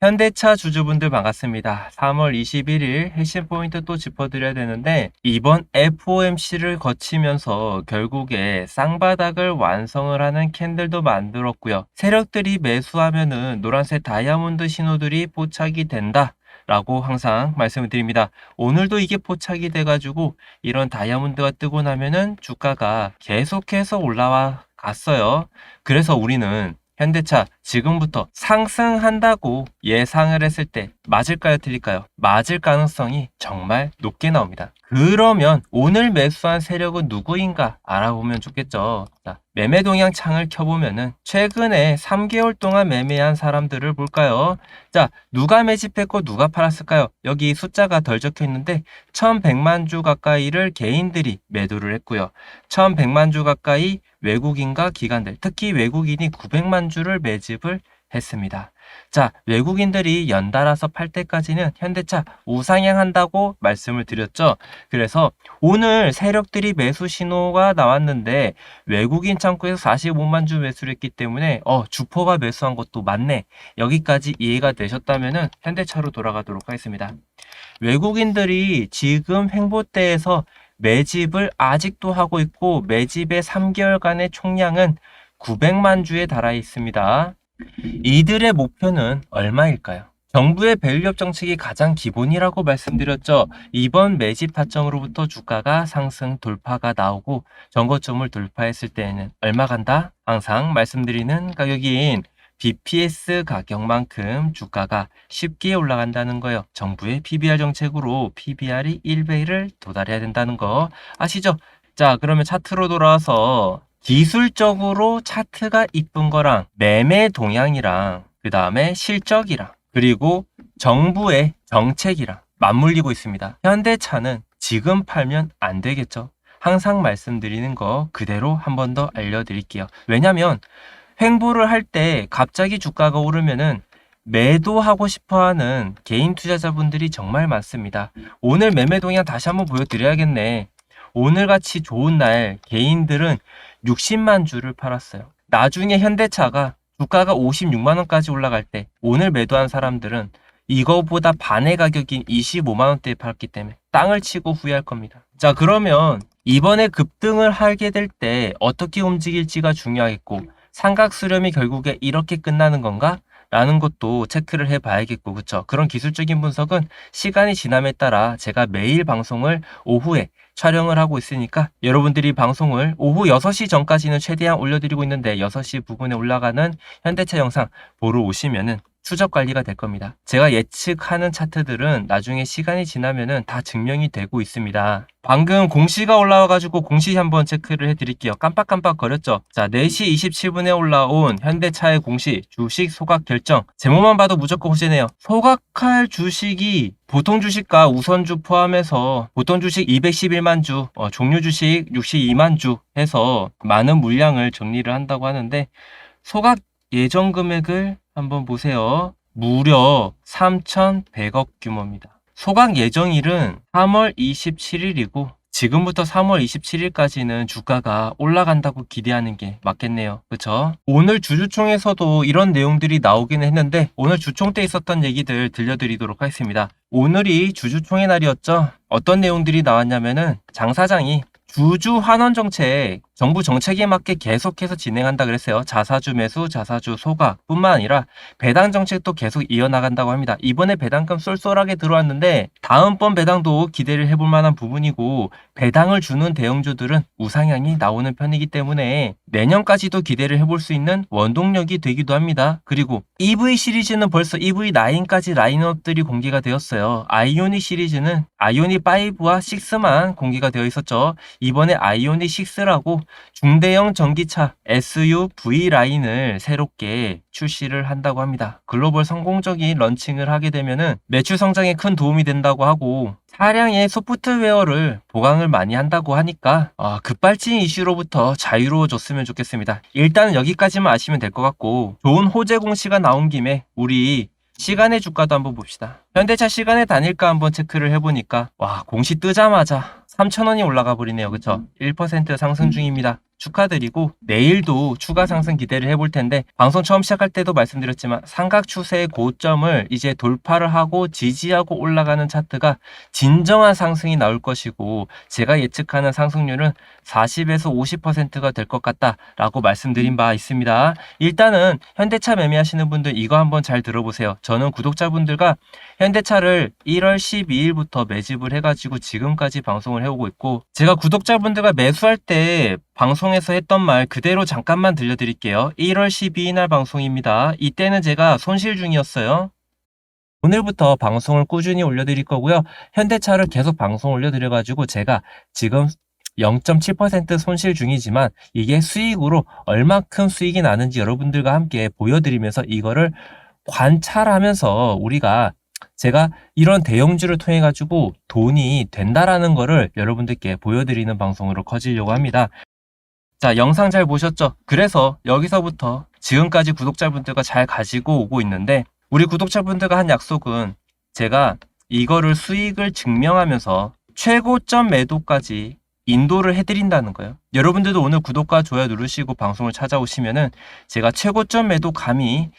현대차 주주분들 반갑습니다. 3월 21일 핵심 포인트 또 짚어드려야 되는데 이번 FOMC를 거치면서 결국에 쌍바닥을 완성을 하는 캔들도 만들었고요. 세력들이 매수하면은 노란색 다이아몬드 신호들이 포착이 된다. 라고 항상 말씀을 드립니다. 오늘도 이게 포착이 돼가지고 이런 다이아몬드가 뜨고 나면은 주가가 계속해서 올라와 갔어요. 그래서 우리는 현대차 지금부터 상승한다고 예상을 했을 때 맞을까요? 틀릴까요? 맞을 가능성이 정말 높게 나옵니다. 그러면 오늘 매수한 세력은 누구인가 알아보면 좋겠죠. 자, 매매 동향 창을 켜보면은 최근에 3개월 동안 매매한 사람들을 볼까요? 자, 누가 매집했고 누가 팔았을까요? 여기 숫자가 덜 적혀 있는데 1100만 주 가까이를 개인들이 매도를 했고요. 1100만 주 가까이 외국인과 기관들, 특히 외국인이 900만 주를 매집을 했습니다. 자, 외국인들이 연달아서 팔 때까지는 현대차 우상향한다고 말씀을 드렸죠. 그래서 오늘 세력들이 매수 신호가 나왔는데 외국인 창구에서 45만 주 매수를 했기 때문에 어, 주포가 매수한 것도 맞네. 여기까지 이해가 되셨다면은 현대차로 돌아가도록 하겠습니다. 외국인들이 지금 횡보대에서 매집을 아직도 하고 있고 매집의 3개월간의 총량은 900만 주에 달하 있습니다. 이들의 목표는 얼마일까요? 정부의 밸류업 정책이 가장 기본이라고 말씀드렸죠. 이번 매집 타점으로부터 주가가 상승 돌파가 나오고 전고점을 돌파했을 때에는 얼마 간다? 항상 말씀드리는 가격인 BPS 가격만큼 주가가 쉽게 올라간다는 거예요. 정부의 PBR 정책으로 PBR이 1배를 도달해야 된다는 거 아시죠? 자, 그러면 차트로 돌아와서 기술적으로 차트가 이쁜 거랑 매매 동향이랑 그 다음에 실적이랑 그리고 정부의 정책이랑 맞물리고 있습니다. 현대차는 지금 팔면 안 되겠죠. 항상 말씀드리는 거 그대로 한 번 더 알려드릴게요. 왜냐면 횡보를 할 때 갑자기 주가가 오르면은 매도하고 싶어 하는 개인 투자자분들이 정말 많습니다. 오늘 매매 동향 다시 한번 보여드려야겠네. 오늘같이 좋은 날 개인들은 60만 주를 팔았어요. 나중에 현대차가 주가가 56만 원까지 올라갈 때 오늘 매도한 사람들은 이거보다 반의 가격인 25만 원대에 팔았기 때문에 땅을 치고 후회할 겁니다. 자, 그러면 이번에 급등을 하게 될 때 어떻게 움직일지가 중요하겠고 삼각 수렴이 결국에 이렇게 끝나는 건가? 라는 것도 체크를 해 봐야겠고, 그쵸? 그런 기술적인 분석은 시간이 지남에 따라 제가 매일 방송을 오후에 촬영을 하고 있으니까 여러분들이 방송을 오후 6시 전까지는 최대한 올려드리고 있는데 6시 부근에 올라가는 현대차 영상 보러 오시면은 추적 관리가 될 겁니다. 제가 예측하는 차트들은 나중에 시간이 지나면은 다 증명이 되고 있습니다. 방금 공시가 올라와가지고 공시 한번 체크를 해드릴게요. 깜빡깜빡 거렸죠? 자, 4시 27분에 올라온 현대차의 공시, 주식 소각 결정. 제목만 봐도 무조건 호재네요. 소각할 주식이 보통 주식과 우선주 포함해서 보통 주식 211만 주, 어, 종류 주식 62만 주 해서 많은 물량을 정리를 한다고 하는데 소각 예정 금액을 한번 보세요. 무려 3,100억 규모입니다. 소각 예정일은 3월 27일이고 지금부터 3월 27일까지는 주가가 올라간다고 기대하는 게 맞겠네요. 그쵸? 오늘 주주총에서도 이런 내용들이 나오긴 했는데 오늘 주총 때 있었던 얘기들 들려드리도록 하겠습니다. 오늘이 주주총의 날이었죠. 어떤 내용들이 나왔냐면은 장 사장이 주주 환원 정책, 정부 정책에 맞게 계속해서 진행한다 그랬어요. 자사주 매수, 자사주 소각 뿐만 아니라 배당 정책도 계속 이어나간다고 합니다. 이번에 배당금 쏠쏠하게 들어왔는데 다음번 배당도 기대를 해볼 만한 부분이고 배당을 주는 대형주들은 우상향이 나오는 편이기 때문에 내년까지도 기대를 해볼 수 있는 원동력이 되기도 합니다. 그리고 EV 시리즈는 벌써 EV9까지 라인업들이 공개가 되었어요. 아이오닉 시리즈는 아이오닉 5와 6만 공개가 되어 있었죠. 이번에 아이오닉 6라고 중대형 전기차 SUV 라인을 새롭게 출시를 한다고 합니다. 글로벌 성공적인 런칭을 하게 되면은 매출 성장에 큰 도움이 된다고 하고 차량의 소프트웨어를 보강을 많이 한다고 하니까 아, 급발진 이슈로부터 자유로워졌으면 좋겠습니다. 일단은 여기까지만 아시면 될 것 같고 좋은 호재 공시가 나온 김에 우리 시간의 주가도 한번 봅시다. 현대차 시간에 다닐까 한번 체크를 해보니까 와 공시 뜨자마자 3,000원이 올라가 버리네요. 그쵸? 1% 상승 중입니다. 축하드리고 내일도 추가 상승 기대를 해볼 텐데 방송 처음 시작할 때도 말씀드렸지만 삼각 추세의 고점을 이제 돌파를 하고 지지하고 올라가는 차트가 진정한 상승이 나올 것이고 제가 예측하는 상승률은 40에서 50%가 될 것 같다라고 말씀드린 바 있습니다. 일단은 현대차 매매하시는 분들 이거 한번 잘 들어보세요. 저는 구독자분들과 현대차를 1월 12일부터 매집을 해가지고 지금까지 방송을 해오고 있고 제가 구독자분들과 매수할 때 방송에서 했던 말 그대로 잠깐만 들려드릴게요. 1월 12일 날 방송입니다. 이때는 제가 손실 중이었어요. 오늘부터 방송을 꾸준히 올려드릴 거고요. 현대차를 계속 방송 올려드려가지고 제가 지금 0.7% 손실 중이지만 이게 수익으로 얼마큼 수익이 나는지 여러분들과 함께 보여드리면서 이거를 관찰하면서 우리가 제가 이런 대형주를 통해 가지고 돈이 된다라는 거를 여러분들께 보여드리는 방송으로 커지려고 합니다. 자, 영상 잘 보셨죠? 그래서 여기서부터 지금까지 구독자분들과 잘 가지고 오고 있는데 우리 구독자분들과 한 약속은 제가 이거를 수익을 증명하면서 최고점 매도까지 인도를 해드린다는 거예요. 여러분들도 오늘 구독과 좋아요 누르시고 방송을 찾아오시면은 제가 최고점 매도 감히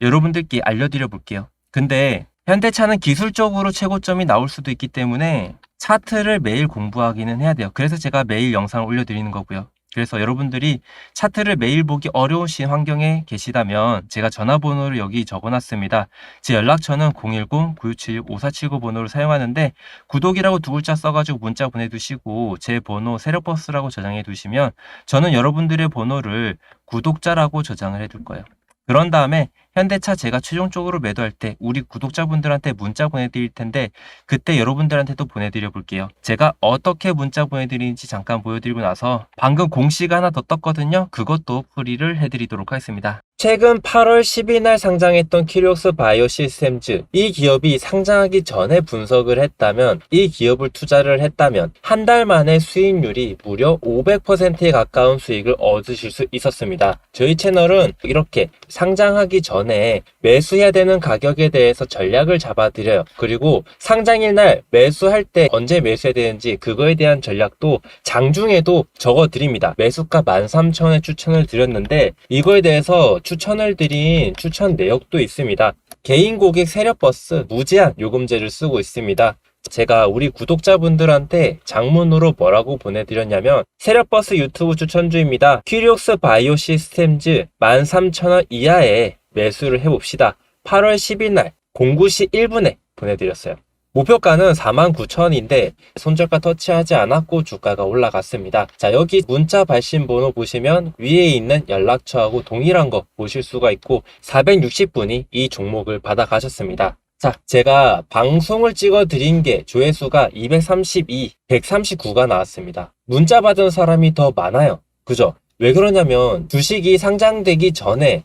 여러분들께 알려드려 볼게요. 근데 현대차는 기술적으로 최고점이 나올 수도 있기 때문에 차트를 매일 공부하기는 해야 돼요. 그래서 제가 매일 영상을 올려드리는 거고요. 그래서 여러분들이 차트를 매일 보기 어려우신 환경에 계시다면 제가 전화번호를 여기 적어놨습니다. 제 연락처는 010-967-5479 번호를 사용하는데 구독이라고 두 글자 써가지고 문자 보내두시고 제 번호 세력버스라고 저장해 두시면 저는 여러분들의 번호를 구독자라고 저장을 해둘 거예요. 그런 다음에 현대차 제가 최종적으로 매도할 때 우리 구독자분들한테 문자 보내드릴 텐데 그때 여러분들한테도 보내드려 볼게요. 제가 어떻게 문자 보내드리는지 잠깐 보여드리고 나서 방금 공시가 하나 더 떴거든요. 그것도 풀이를 해드리도록 하겠습니다. 최근 8월 10일 날 상장했던 키리옥스 바이오 시스템즈 이 기업이 상장하기 전에 분석을 했다면 이 기업을 투자를 했다면 한 달 만에 수익률이 무려 500%에 가까운 수익을 얻으실 수 있었습니다. 저희 채널은 이렇게 상장하기 전에 매수해야 되는 가격에 대해서 전략을 잡아드려요. 그리고 상장일 날 매수할 때 언제 매수해야 되는지 그거에 대한 전략도 장중에도 적어드립니다. 매수가 13,000원에 추천을 드렸는데 이거에 대해서 추천을 드린 추천 내역도 있습니다. 개인 고객 세력버스 무제한 요금제를 쓰고 있습니다. 제가 우리 구독자분들한테 장문으로 뭐라고 보내드렸냐면 세력버스 유튜브 추천주입니다. 퀴리옥스 바이오 시스템즈 13,000원 이하에 매수를 해봅시다. 8월 10일 날 09시 1분에 보내드렸어요. 목표가는 49,000원인데 손절가 터치하지 않았고 주가가 올라갔습니다. 자 여기 문자 발신 번호 보시면 위에 있는 연락처하고 동일한 거 보실 수가 있고 460분이 이 종목을 받아 가셨습니다. 자 제가 방송을 찍어 드린 게 조회수가 232, 139가 나왔습니다. 문자 받은 사람이 더 많아요. 그죠? 왜 그러냐면 주식이 상장되기 전에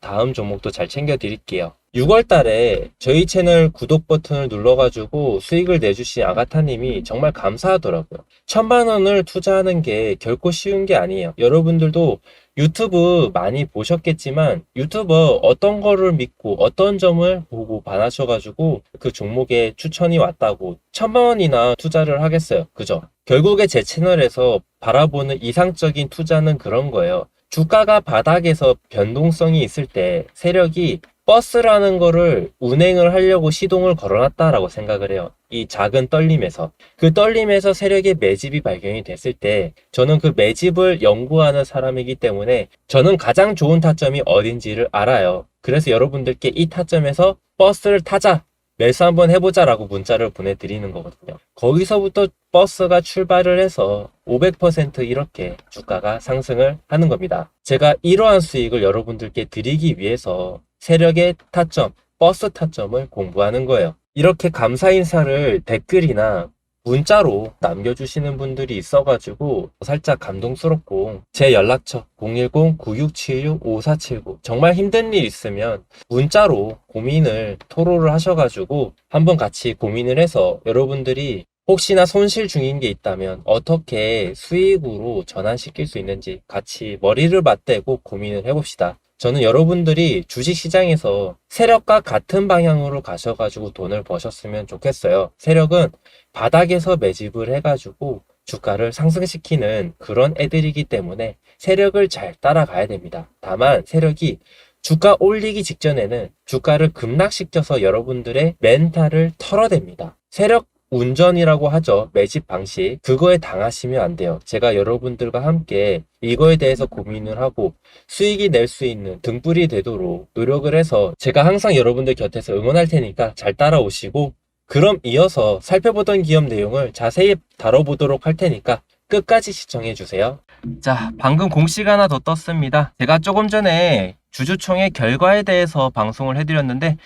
다음 종목도 잘 챙겨 드릴게요. 6월 달에 저희 채널 구독 버튼을 눌러가지고 수익을 내주신 아가타님이 정말 감사하더라고요. 천만 원을 투자하는 게 결코 쉬운 게 아니에요. 여러분들도 유튜브 많이 보셨겠지만 유튜버 어떤 거를 믿고 어떤 점을 보고 반하셔가지고 그 종목에 추천이 왔다고 천만 원이나 투자를 하겠어요. 그죠? 결국에 제 채널에서 바라보는 이상적인 투자는 그런 거예요. 주가가 바닥에서 변동성이 있을 때 세력이 버스라는 거를 운행을 하려고 시동을 걸어놨다라고 생각을 해요. 이 작은 떨림에서. 그 떨림에서 세력의 매집이 발견이 됐을 때 저는 그 매집을 연구하는 사람이기 때문에 저는 가장 좋은 타점이 어딘지를 알아요. 그래서 여러분들께 이 타점에서 버스를 타자! 매수 한번 해보자라고 문자를 보내드리는 거거든요. 거기서부터 버스가 출발을 해서 500% 이렇게 주가가 상승을 하는 겁니다. 제가 이러한 수익을 여러분들께 드리기 위해서 세력의 타점, 버스 타점을 공부하는 거예요. 이렇게 감사 인사를 댓글이나 문자로 남겨주시는 분들이 있어가지고 살짝 감동스럽고 제 연락처 010-9676-5479 정말 힘든 일 있으면 문자로 고민을 토로를 하셔가지고 한번 같이 고민을 해서 여러분들이 혹시나 손실 중인 게 있다면 어떻게 수익으로 전환시킬 수 있는지 같이 머리를 맞대고 고민을 해봅시다. 저는 여러분들이 주식시장에서 세력과 같은 방향으로 가셔가지고 돈을 버셨으면 좋겠어요. 세력은 바닥에서 매집을 해가지고 주가를 상승시키는 그런 애들이기 때문에 세력을 잘 따라가야 됩니다. 다만 세력이 주가 올리기 직전에는 주가를 급락시켜서 여러분들의 멘탈을 털어댑니다. 세력 운전이라고 하죠. 매집 방식. 그거에 당하시면 안 돼요. 제가 여러분들과 함께 이거에 대해서 고민을 하고 수익이 낼 수 있는 등불이 되도록 노력을 해서 제가 항상 여러분들 곁에서 응원할 테니까 잘 따라오시고 그럼 이어서 살펴보던 기업 내용을 자세히 다뤄보도록 할 테니까 끝까지 시청해 주세요. 자, 방금 공시가 하나 더 떴습니다. 제가 조금 전에 주주총회 결과에 대해서 방송을 해드렸는데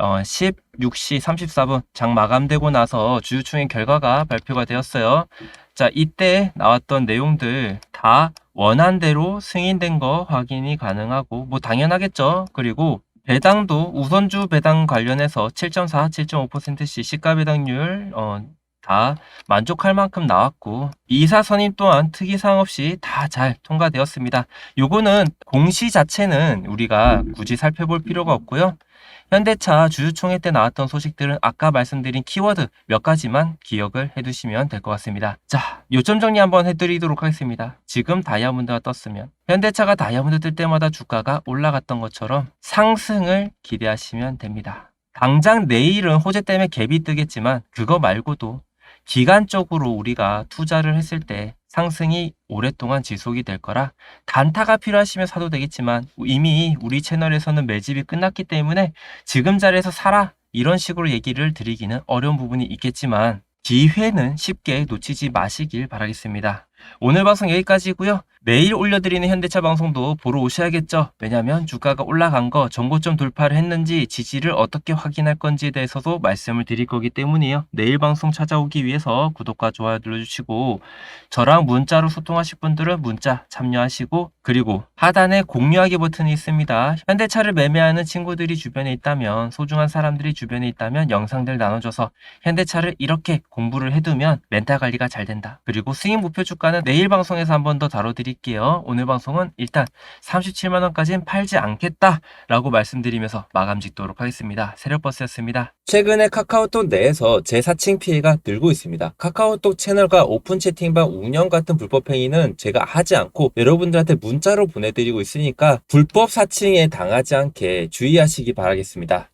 어, 16시 34분 장 마감되고 나서 주주총회 결과가 발표가 되었어요. 자, 이때 나왔던 내용들 다 원안대로 승인된 거 확인이 가능하고 뭐 당연하겠죠. 그리고 배당도 우선주 배당 관련해서 7.4, 7.5%씩 시가 배당률 어, 다 만족할 만큼 나왔고 이사 선임 또한 특이사항 없이 다 잘 통과되었습니다. 요거는 공시 자체는 우리가 굳이 살펴볼 필요가 없고요. 현대차 주주총회 때 나왔던 소식들은 아까 말씀드린 키워드 몇 가지만 기억을 해두시면 될 것 같습니다. 자, 요점 정리 한번 해드리도록 하겠습니다. 지금 다이아몬드가 떴으면 현대차가 다이아몬드 뜰 때마다 주가가 올라갔던 것처럼 상승을 기대하시면 됩니다. 당장 내일은 호재 때문에 갭이 뜨겠지만 그거 말고도 기간적으로 우리가 투자를 했을 때 상승이 오랫동안 지속이 될 거라 단타가 필요하시면 사도 되겠지만 이미 우리 채널에서는 매집이 끝났기 때문에 지금 자리에서 사라 이런 식으로 얘기를 드리기는 어려운 부분이 있겠지만 기회는 쉽게 놓치지 마시길 바라겠습니다. 오늘 방송 여기까지고요. 매일 올려드리는 현대차 방송도 보러 오셔야겠죠. 왜냐하면 주가가 올라간 거 정고점 돌파를 했는지 지지를 어떻게 확인할 건지에 대해서도 말씀을 드릴 거기 때문이에요. 내일 방송 찾아오기 위해서 구독과 좋아요 눌러주시고 저랑 문자로 소통하실 분들은 문자 참여하시고 그리고 하단에 공유하기 버튼이 있습니다. 현대차를 매매하는 친구들이 주변에 있다면 소중한 사람들이 주변에 있다면 영상들 나눠줘서 현대차를 이렇게 공부를 해두면 멘탈 관리가 잘 된다. 그리고 수익 목표 주가는 내일 방송에서 한 번 더 다뤄 드릴게요. 오늘 방송은 일단 37만원까지는 팔지 않겠다라고 말씀드리면서 마감 짓도록 하겠습니다. 세력버스였습니다. 최근에 카카오톡 내에서 재사칭 피해가 늘고 있습니다. 카카오톡 채널과 오픈 채팅방 운영 같은 불법 행위는 제가 하지 않고 여러분들한테 문자로 보내드리고 있으니까 불법 사칭에 당하지 않게 주의하시기 바라겠습니다.